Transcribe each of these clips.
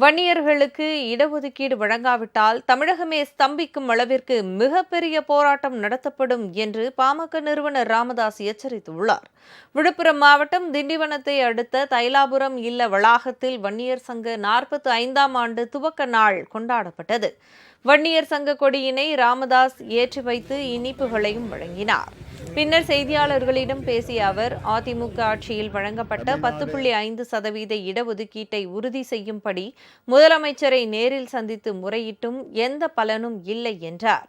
வன்னியர்களுக்கு இடஒதுக்கீடு வழங்காவிட்டால் தமிழகமே ஸ்தம்பிக்கும் அளவிற்கு மிகப்பெரிய போராட்டம் நடத்தப்படும் என்று பாமக நிறுவனர் ராமதாஸ் எச்சரித்துள்ளார். விழுப்புரம் மாவட்டம் திண்டிவனத்தை அடுத்த தைலாபுரம் இல்ல வளாகத்தில் வன்னியர் சங்க நாற்பத்தி ஐந்தாம் ஆண்டு துவக்க நாள் கொண்டாடப்பட்டது. வன்னியர் சங்க கொடியினை ராமதாஸ் ஏற்றி வைத்து இனிப்புகளையும் வழங்கினார். பின்னர் செய்தியாளர்களிடம் பேசிய அவர் அதிமுக ஆட்சியில் வழங்கப்பட்ட பத்து புள்ளி ஐந்து சதவீத இடஒதுக்கீட்டை உறுதி செய்யும்படி முதலமைச்சரை நேரில் சந்தித்து முறையிட்டும் எந்த பலனும் இல்லை என்றார்.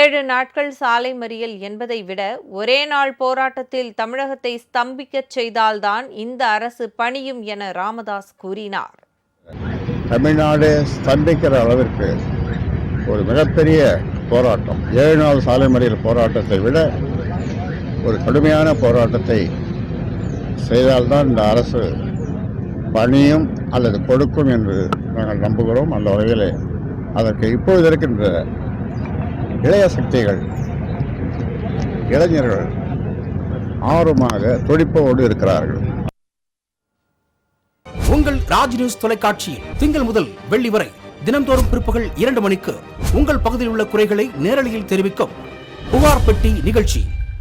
ஏழு நாட்கள் சாலை மறியல் என்பதை விட ஒரே நாள் போராட்டத்தில் தமிழகத்தை ஸ்தம்பிக்கச் செய்தால்தான் இந்த அரசு பணியும் என ராமதாஸ் கூறினார். தமிழ்நாடு ஸ்தம்பிக்கிற அளவிற்கு ஒரு மிகப்பெரிய போராட்டம். ஏழு நாள் சாலை மறியல் போராட்டத்தை விட ஒரு கடுமையான போராட்டத்தை செய்தால்தான் இந்த அரசு பணியும் அல்லது கொடுக்கும் என்று நாங்கள் நம்புகிறோம். அந்த வகையில் அதற்கு இப்பொழுது இருக்கின்ற இளைய சக்திகள் இளைஞர்கள் ஆர்வமாக துடிப்போடு இருக்கிறார்கள். உங்கள் ராஜ் நியூஸ் தொலைக்காட்சியில் திங்கள் முதல் வெள்ளி வரை தினம்தோறும் பிற்பகல் இரண்டு மணிக்கு உங்கள் பகுதியில் உள்ள குறைகளை நேரலையில் தெரிவிக்கும் புகார் பெட்டி நிகழ்ச்சி.